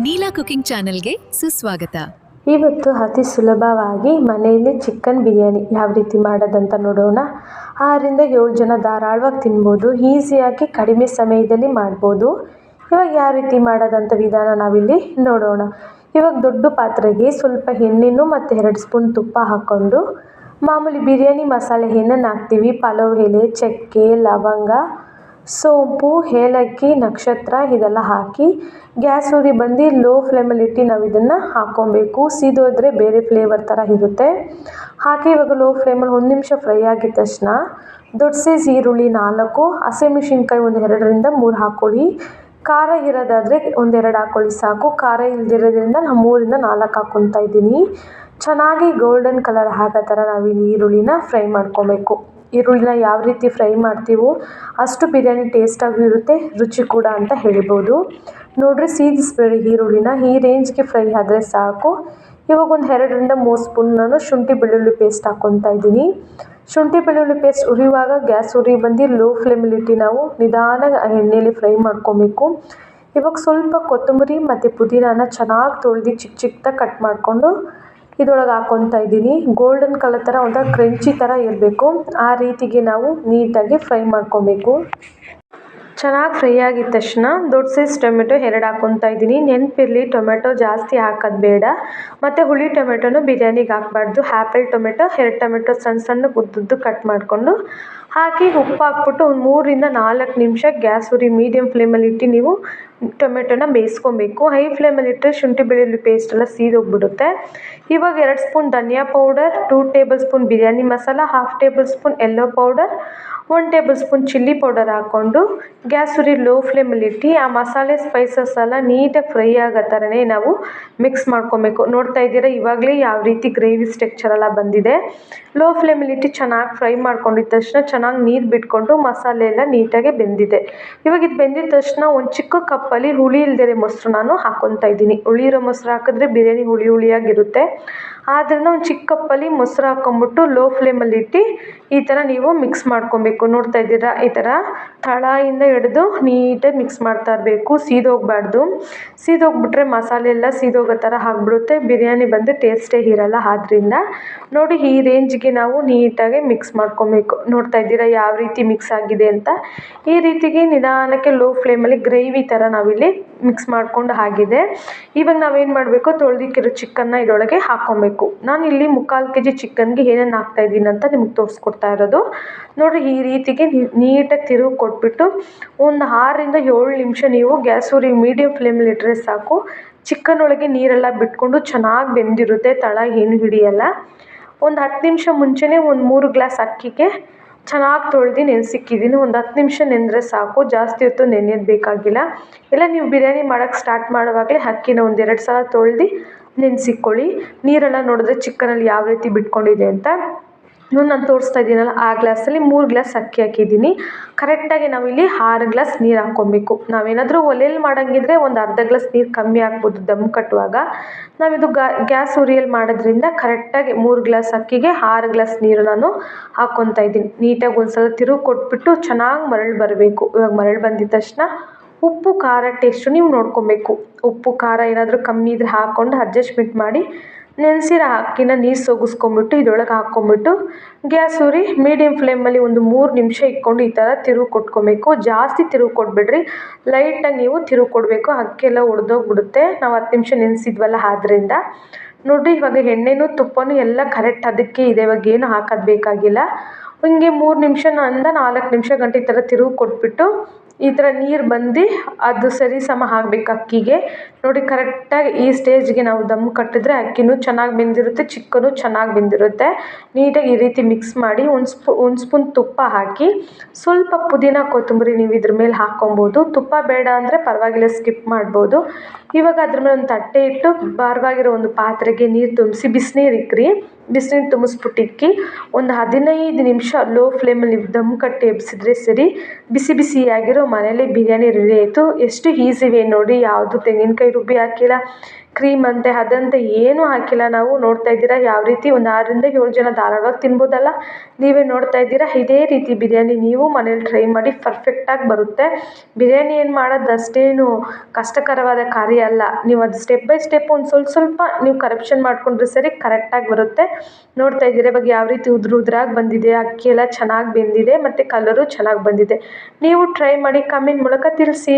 Neela cooking ಚಾನೆಲ್ಗೆ ಸುಸ್ವಾಗತ. ಇವತ್ತು ಅತಿ ಸುಲಭವಾಗಿ ಮನೆಯಲ್ಲಿ ಚಿಕನ್ ಬಿರಿಯಾನಿ ಯಾವ ರೀತಿ ಮಾಡೋದಂತ ನೋಡೋಣ. ಆರರಿಂದ ಏಳು ಜನ ಧಾರಾಳವಾಗಿ ತಿನ್ಬೋದು, ಈಸಿಯಾಗಿ ಕಡಿಮೆ ಸಮಯದಲ್ಲಿ ಮಾಡ್ಬೋದು. ಇವಾಗ ಯಾವ ರೀತಿ ಮಾಡೋದಂತ ವಿಧಾನ ನಾವಿಲ್ಲಿ ನೋಡೋಣ. ಇವಾಗ ದೊಡ್ಡ ಪಾತ್ರೆಗೆ ಸ್ವಲ್ಪ ಎಣ್ಣೆನು ಮತ್ತು ಎರಡು ಸ್ಪೂನ್ ತುಪ್ಪ ಹಾಕ್ಕೊಂಡು ಮಾಮೂಲಿ ಬಿರಿಯಾನಿ ಮಸಾಲೆ ಏನನ್ನು ಹಾಕ್ತೀವಿ. ಪಲಾವ್ ಎಲೆ, ಚಕ್ಕೆ, ಲವಂಗ ಸೋಂಪು, ಏಲಕ್ಕಿ, ನಕ್ಷತ್ರ ಇದೆಲ್ಲ ಹಾಕಿ ಗ್ಯಾಸ್ ಉರಿ ಬಂದು ಲೋ ಫ್ಲೇಮಲ್ಲಿ ಇಟ್ಟು ನಾವು ಇದನ್ನು ಹಾಕ್ಕೊಬೇಕು. ಸೀದೋದ್ರೆ ಬೇರೆ ಫ್ಲೇವರ್ ಥರ ಇರುತ್ತೆ. ಹಾಕಿ ಇವಾಗ ಲೋ ಫ್ಲೇಮಲ್ಲಿ ಒಂದು ನಿಮಿಷ ಫ್ರೈ ಆಗಿದ ತಕ್ಷಣ ದೊಡ್ಡ ಸೈಜ್ ಈರುಳ್ಳಿ ನಾಲ್ಕು ಹಸಿಮೆಣ್ಸಿನ್ಕಾಯಿ ಒಂದು ಎರಡರಿಂದ ಮೂರು ಹಾಕ್ಕೊಳ್ಳಿ ಖಾರ ಇರೋದಾದರೆ ಒಂದೆರಡು ಹಾಕ್ಕೊಳ್ಳಿ ಸಾಕು. ಖಾರ ಇಲ್ದಿರೋದ್ರಿಂದ ನಾನು ಮೂರಿಂದ ನಾಲ್ಕು ಹಾಕ್ಕೊತಾ ಇದ್ದೀನಿ. ಚೆನ್ನಾಗಿ ಗೋಲ್ಡನ್ ಕಲರ್ ಆಗೋ ಥರ ನಾವಿಲ್ಲಿ ಈರುಳ್ಳಿನ ಫ್ರೈ ಮಾಡ್ಕೋಬೇಕು. ಈರುಳ್ಳಿನ ಯಾವ ರೀತಿ ಫ್ರೈ ಮಾಡ್ತೀವೋ ಅಷ್ಟು ಬಿರಿಯಾನಿ ಟೇಸ್ಟಾಗೂ ಇರುತ್ತೆ, ರುಚಿ ಕೂಡ ಅಂತ ಹೇಳ್ಬೋದು. ನೋಡಿರಿ ಸೀದಿಸ್ಬೇಡಿ ಈರುಳ್ಳಿನ ಈ ರೇಂಜ್ಗೆ ಫ್ರೈ ಆದರೆ ಸಾಕು. ಇವಾಗ ಒಂದು ಎರಡರಿಂದ ಮೂರು ಸ್ಪೂನ್ ನಾನು ಶುಂಠಿ ಬೆಳ್ಳುಳ್ಳಿ ಪೇಸ್ಟ್ ಹಾಕ್ಕೊತಾ ಇದ್ದೀನಿ. ಶುಂಠಿ ಬೆಳ್ಳುಳ್ಳಿ ಪೇಸ್ಟ್ ಉರಿಯುವಾಗ ಗ್ಯಾಸ್ ಉರಿ ಬಂದು ಲೋ ಫ್ಲೇಮಲ್ಲಿಟ್ಟು ನಾವು ನಿಧಾನ ಎಣ್ಣೆಯಲ್ಲಿ ಫ್ರೈ ಮಾಡ್ಕೊಬೇಕು. ಇವಾಗ ಸ್ವಲ್ಪ ಕೊತ್ತಂಬರಿ ಮತ್ತು ಪುದೀನಾನ ಚೆನ್ನಾಗಿ ತೊಳೆದು ಚಿಕ್ಕ ಚಿಕ್ಕದಾಗಿ ಕಟ್ ಮಾಡಿಕೊಂಡು ಇದ್ರೊಳಗೆ ಹಾಕ್ಕೊತಾ ಇದ್ದೀನಿ. ಗೋಲ್ಡನ್ ಕಲರ್ ಥರ ಒಂಥರ ಕ್ರಂಚಿ ಥರ ಇರಬೇಕು. ಆ ರೀತಿಗೆ ನಾವು ನೀಟಾಗಿ ಫ್ರೈ ಮಾಡ್ಕೊಬೇಕು. ಚೆನ್ನಾಗಿ ಫ್ರೈ ಆಗಿದ ತಕ್ಷಣ ದೊಡ್ಡ ಸೈಜ್ ಟೊಮೆಟೊ ಎರಡು ಹಾಕ್ಕೊತಾ ಇದ್ದೀನಿ. ನೆನಪಿರಲಿ, ಟೊಮೆಟೊ ಜಾಸ್ತಿ ಹಾಕೋದು ಬೇಡ. ಮತ್ತು ಹುಳಿ ಟೊಮೆಟೊನು ಬಿರಿಯಾನಿಗೆ ಹಾಕ್ಬಾರ್ದು. ಆ್ಯಪಲ್ ಟೊಮೆಟೊ, ಎರಡು ಟೊಮೆಟೊ ಸಣ್ಣ ಸಣ್ಣ ಉದ್ದುದ್ದು ಕಟ್ ಮಾಡಿಕೊಂಡು ಹಾಕಿ ಉಪ್ಪು ಹಾಕ್ಬಿಟ್ಟು ಒಂದು ಮೂರರಿಂದ ನಾಲ್ಕು ನಿಮಿಷ ಗ್ಯಾಸ್ ಉರಿ ಮೀಡಿಯಮ್ ಫ್ಲೇಮಲ್ಲಿ ಇಟ್ಟು ನೀವು ಟೊಮೆಟೊನ ಬೇಯಿಸ್ಕೊಬೇಕು. ಹೈ ಫ್ಲೇಮಲ್ಲಿ ಇಟ್ಟರೆ ಶುಂಠಿ ಬೆಳ್ಳುಳ್ಳಿ ಪೇಸ್ಟ್ ಎಲ್ಲ ಸೀದೋಗ್ಬಿಡುತ್ತೆ. ಇವಾಗ ಎರಡು ಸ್ಪೂನ್ ಧನಿಯಾ powder two table spoon biryani masala half table spoon yellow powder one table spoon chilli powder ಹಾಕ್ಕೊಂಡು ಗ್ಯಾಸ್ ಉರಿ ಲೋ ಫ್ಲೇಮಲ್ಲಿಟ್ಟು ಆ ಮಸಾಲೆ ಸ್ಪೈಸಸ್ ಎಲ್ಲ ನೀಟಾಗಿ ಫ್ರೈ ಆಗೋ ಥರನೇ ನಾವು ಮಿಕ್ಸ್ ಮಾಡ್ಕೊಬೇಕು. ನೋಡ್ತಾ ಇದ್ದೀರಾ, ಇವಾಗಲೇ ಯಾವ ರೀತಿ ಗ್ರೇವಿ ಸ್ಟ್ರಕ್ಚರ್ ಎಲ್ಲ ಬಂದಿದೆ. ಲೋ ಫ್ಲೇಮಲ್ಲಿಟ್ಟು ಚೆನ್ನಾಗಿ ಫ್ರೈ ಮಾಡ್ಕೊಂಡಿದ್ದ ತಕ್ಷಣ ಚೆನ್ನಾಗಿ ನೀರು ಬಿಟ್ಕೊಂಡು ಮಸಾಲೆ ಎಲ್ಲ ನೀಟಾಗಿ ಬೆಂದಿದೆ. ಇವಾಗ ಇದು ಬೆಂದಿದ ತಕ್ಷಣ ಒಂದು ಚಿಕ್ಕ ಕಪ್ಪಲ್ಲಿ ಹುಳಿ ಇಲ್ದಿರೋ ಮೊಸರು ನಾನು ಹಾಕ್ಕೊತಾ ಇದ್ದೀನಿ. ಹುಳಿ ಇರೋ ಮೊಸರು ಹಾಕಿದ್ರೆ ಬಿರಿಯಾನಿ ಹುಳಿ ಹುಳಿಯಾಗಿರುತ್ತೆ. ಆದ್ದರಿಂದ ಒಂದು ಚಿಕ್ಕ ಕಪ್ಪಲ್ಲಿ ಮೊಸರು ಹಾಕ್ಕೊಂಬಿಟ್ಟು ಲೋ ಫ್ಲೇಮಲ್ಲಿ ಇಟ್ಟು ಈ ಥರ ನೀವು ಮಿಕ್ಸ್ ಮಾಡ್ಕೊಬೇಕು. ನೋಡ್ತಾ ಇದ್ದೀರಾ? ಈ ಥರ ತಳದಿಂದ ಹಿಡ್ದು ನೀಟಾಗಿ ಮಿಕ್ಸ್ ಮಾಡ್ತಾ ಇರಬೇಕು. ಸೀದೋಗಬಾರ್ದು. ಸೀದೋಗ್ಬಿಟ್ರೆ ಮಸಾಲೆ ಎಲ್ಲ ಸೀದೋಗೋ ಥರ ಆಗಿಬಿಡುತ್ತೆ. ಬಿರಿಯಾನಿ ಬಂದು ಟೇಸ್ಟೇ ಇರಲ್ಲ ಆದ್ದರಿಂದ ನೋಡಿ ಈ ರೇಂಜ್ಗೆ ನಾವು ನೀಟಾಗಿ ಮಿಕ್ಸ್ ಮಾಡ್ಕೊಬೇಕು. ನೋಡ್ತಾ ಇದ್ದೀರಾ ಯಾವ ರೀತಿ ಮಿಕ್ಸ್ ಆಗಿದೆ ಅಂತ? ಈ ರೀತಿಗೆ ನಿಧಾನಕ್ಕೆ ಲೋ ಫ್ಲೇಮಲ್ಲಿ ಗ್ರೇವಿ ಥರ ನಾವಿಲ್ಲಿ ಮಿಕ್ಸ್ ಮಾಡಿಕೊಂಡು ಆಗಿದೆ ಇವಾಗ ನಾವೇನು ಮಾಡಬೇಕು? ತೊಳೆದಿಕ್ಕಿರೋ ಚಿಕನ್ನ ಇದರೊಳಗೆ ಹಾಕ್ಕೊಬೇಕು ನಾನು ಇಲ್ಲಿ ಮುಕ್ಕಾಲು ಕೆ ಜಿ ಚಿಕನ್ಗೆ ಏನೇನು ಹಾಕ್ತಾಯಿದ್ದೀನಿ ಅಂತ ನಿಮ್ಗೆ ತೋರಿಸ್ಕೊಡ್ತಾ ಇರೋದು. ನೋಡಿರಿ, ಈ ರೀತಿಗೆ ನೀಟಾಗಿ ತಿರುವು ಕೊಟ್ಬಿಟ್ಟು ಒಂದು ಆರರಿಂದ ಏಳು ನಿಮಿಷ ನೀವು ಗ್ಯಾಸ್ ಉರಿ ಮೀಡಿಯಮ್ ಫ್ಲೇಮಲ್ಲಿ ಇಟ್ಟರೆ ಸಾಕು. ಚಿಕನ್ ಒಳಗೆ ನೀರೆಲ್ಲ ಬಿಟ್ಕೊಂಡು ಚೆನ್ನಾಗಿ ಬೆಂದಿರುತ್ತೆ. ತಳ ಏನು ಹಿಡಿಯಲ್ಲ. ಒಂದು ಹತ್ತು ನಿಮಿಷ ಮುಂಚೆನೇ ಒಂದು ಮೂರು ಗ್ಲಾಸ್ ಅಕ್ಕಿಗೆ ಚೆನ್ನಾಗಿ ತೊಳ್ದು ನೆನೆಸಿಕ್ಕಿದ್ದೀನಿ ಒಂದು ಹತ್ತು ನಿಮಿಷ ನೆಂದರೆ ಸಾಕು, ಜಾಸ್ತಿ ಹೊತ್ತು ನೆನೆಯೋದು ಬೇಕಾಗಿಲ್ಲ. ಇಲ್ಲ ನೀವು ಬಿರಿಯಾನಿ ಮಾಡೋಕ್ಕೆ ಸ್ಟಾರ್ಟ್ ಮಾಡುವಾಗಲೇ ಅಕ್ಕಿನ ಎರಡು ಸಲ ತೊಳ್ದು ನೆನೆಸಿಕ್ಕೊಳ್ಳಿ ನೀರೆಲ್ಲ ನೋಡಿದ್ರೆ ಚಿಕನಲ್ಲಿ ಯಾವ ರೀತಿ ಬಿಟ್ಕೊಂಡಿದೆ ಅಂತ. ಇವಾಗ ನಾನು ತೋರಿಸ್ತಾ ಇದ್ದೀನಲ್ಲ, ಆ ಗ್ಲಾಸಲ್ಲಿ ಮೂರು ಗ್ಲಾಸ್ ಅಕ್ಕಿ ಹಾಕಿದ್ದೀನಿ. ಕರೆಕ್ಟಾಗಿ ನಾವಿಲ್ಲಿ ಆರು ಗ್ಲಾಸ್ ನೀರು ಹಾಕ್ಕೊಬೇಕು. ನಾವೇನಾದರೂ ಒಲೆಯಲ್ಲಿ ಮಾಡೋಂಗಿದ್ರೆ ಒಂದು ಅರ್ಧ ಗ್ಲಾಸ್ ನೀರು ಕಮ್ಮಿ ಹಾಕ್ಬೋದು ದಮ್ ಕಟ್ಟುವಾಗ. ನಾವಿದು ಗ್ಯಾಸ್ ಉರಿಯಲ್ಲಿ ಮಾಡೋದ್ರಿಂದ ಕರೆಕ್ಟಾಗಿ ಮೂರು ಗ್ಲಾಸ್ ಅಕ್ಕಿಗೆ ಆರು ಗ್ಲಾಸ್ ನೀರು ನಾನು ಹಾಕ್ಕೊತಾ ಇದ್ದೀನಿ. ನೀಟಾಗಿ ಒಂದು ಸಲ ತಿರುವು ಕೊಟ್ಬಿಟ್ಟು ಚೆನ್ನಾಗಿ ಮರಳು ಬರಬೇಕು. ಇವಾಗ ಮರಳು ಬಂದಿದ ತಕ್ಷಣ ಉಪ್ಪು, ಖಾರ ಟೇಸ್ಟು ನೀವು ನೋಡ್ಕೊಬೇಕು. ಉಪ್ಪು, ಖಾರ ಏನಾದರೂ ಕಮ್ಮಿ ಇದ್ರೆ ಹಾಕ್ಕೊಂಡು ಅಡ್ಜಸ್ಟ್ಮೆಂಟ್ ಮಾಡಿ ನೆನೆಸಿರೋ ಅಕ್ಕಿನ ನೀರು ಸೋಗಿಸ್ಕೊಂಬಿಟ್ಟು, ಇದ್ರೊಳಗೆ ಹಾಕ್ಕೊಂಬಿಟ್ಟು ಗ್ಯಾಸ್ ಉರಿ ಮೀಡಿಯಮ್ ಫ್ಲೇಮಲ್ಲಿ ಒಂದು ಮೂರು ನಿಮಿಷ ಇಟ್ಕೊಂಡು ಈ ಥರ ತಿರುವು ಕೊಟ್ಕೊಬೇಕು. ಜಾಸ್ತಿ ತಿರುವು ಕೊಡಬೇಡ್ರಿ. ಲೈಟಾಗಿ ನೀವು ತಿರುವು ಕೊಡಬೇಕು. ಅಕ್ಕಿ ಎಲ್ಲ ಒಡೆದೋಗ್ಬಿಡುತ್ತೆ. ನಾವು ಹತ್ತು ನಿಮಿಷ ನೆನೆಸಿದ್ವಲ್ಲ ಆದ್ದರಿಂದ ನೋಡಿರಿ, ಇವಾಗ ಎಣ್ಣೆನೂ, ತುಪ್ಪನೂ ಎಲ್ಲ ಕರೆಕ್ಟ್ ಅದಕ್ಕೆ ಇದೆ. ಇವಾಗ ಏನು ಹಾಕೋದು ಬೇಕಾಗಿಲ್ಲ. ಹಿಂಗೆ ಮೂರು ನಿಮಿಷ ಅಂದ ನಾಲ್ಕು ನಿಮಿಷ ಗಂಟೆ ಈ ಥರ ತಿರುವು ಕೊಟ್ಬಿಟ್ಟು ಈ ಥರ ನೀರು ಬಂದು ಅದು ಸರಿ ಸಮ ಆಗ್ಬೇಕು ಅಕ್ಕಿಗೆ. ನೋಡಿ, ಕರೆಕ್ಟಾಗಿ ಈ ಸ್ಟೇಜ್ಗೆ ನಾವು ದಮ್ ಕಟ್ಟಿದ್ರೆ ಅಕ್ಕಿನೂ ಚೆನ್ನಾಗಿ ಬೆಂದಿರುತ್ತೆ, ಚಿಕ್ಕನು ಚೆನ್ನಾಗಿ ಬೆಂದಿರುತ್ತೆ. ನೀಟಾಗಿ ಈ ರೀತಿ ಮಿಕ್ಸ್ ಮಾಡಿ ಒಂದು ಸ್ಪೂ, ಒಂದು ಸ್ಪೂನ್ ತುಪ್ಪ ಹಾಕಿ, ಸ್ವಲ್ಪ ಪುದೀನ, ಕೊತ್ತಂಬರಿ ನೀವು ಇದ್ರ ಮೇಲೆ ಹಾಕ್ಕೊಬೋದು ತುಪ್ಪ ಬೇಡ ಅಂದರೆ ಪರವಾಗಿಲ್ಲ ಸ್ಕಿಪ್ ಮಾಡ್ಬೋದು. ಇವಾಗ ಅದ್ರ ಮೇಲೆ ಒಂದು ತಟ್ಟೆ ಇಟ್ಟು ಭಾರವಾಗಿರೋ ಒಂದು ಪಾತ್ರೆಗೆ ನೀರು ತುಂಬಿಸಿ, ಬಿಸಿನೀರು ಇಕ್ಕಿರಿ ಬಿಸಿನೀರು ತುಂಬಿಸ್ಬಿಟ್ಟಿಕ್ಕಿ ಒಂದು ಹದಿನೈದು ನಿಮಿಷ ಲೋ ಫ್ಲೇಮಲ್ಲಿ ದಮ್ ಕಟ್ಟಿ ಎಬ್ಸಿದ್ರೆ ಸರಿ, ಬಿಸಿ ಬಿಸಿಯಾಗಿರೋ ಮನೇಲಿ ಬಿರಿಯಾನಿ ರೆಡಿ ಆಯಿತು. ಎಷ್ಟು ಈಸಿ ವೇ ನೋಡಿ, ಯಾವುದು ತೆಂಗಿನಕಾಯಿ ರುಬ್ಬಿ ಹಾಕಿಲ್ಲ. ಕ್ರೀಮ್ ಅಂತೆ, ಅದಂತೆ ಏನೂ ಹಾಕಿಲ್ಲ. ನಾವು ನೋಡ್ತಾ ಇದ್ದೀರಾ, ಯಾವ ರೀತಿ ಒಂದು ಆರರಿಂದ ಏಳು ಜನ ಧಾರಾಳವಾಗಿ ತಿನ್ಬೋದಲ್ಲ? ನೀವೇ ನೋಡ್ತಾ ಇದ್ದೀರಾ, ಇದೇ ರೀತಿ ಬಿರಿಯಾನಿ ನೀವು ಮನೇಲಿ ಟ್ರೈ ಮಾಡಿ ಪರ್ಫೆಕ್ಟಾಗಿ ಬರುತ್ತೆ. ಬಿರಿಯಾನಿ ಏನು ಮಾಡೋದು, ಅಷ್ಟೇನು ಕಷ್ಟಕರವಾದ ಕಾರ್ಯ ಅಲ್ಲ. ನೀವು ಅದು ಸ್ಟೆಪ್ ಬೈ ಸ್ಟೆಪ್ ಒಂದು ಸ್ವಲ್ಪ ಸ್ವಲ್ಪ ನೀವು ಕರಪ್ಷನ್ ಮಾಡಿಕೊಂಡ್ರೆ ಸರಿ ಕರೆಕ್ಟಾಗಿ ಬರುತ್ತೆ. ನೋಡ್ತಾ ಇದ್ದೀರಾ, ಇವಾಗ ಯಾವ ರೀತಿ ಉದುರು ಉದ್ರಾಗಿ ಬಂದಿದೆ, ಅಕ್ಕಿ ಎಲ್ಲ ಚೆನ್ನಾಗಿ ಬೆಂದಿದೆ, ಮತ್ತು ಕಲರು ಚೆನ್ನಾಗಿ ಬಂದಿದೆ. ನೀವು ಟ್ರೈ ಮಾಡಿ ಕಮೆಂಟ್ ಮೂಲಕ ತಿಳಿಸಿ.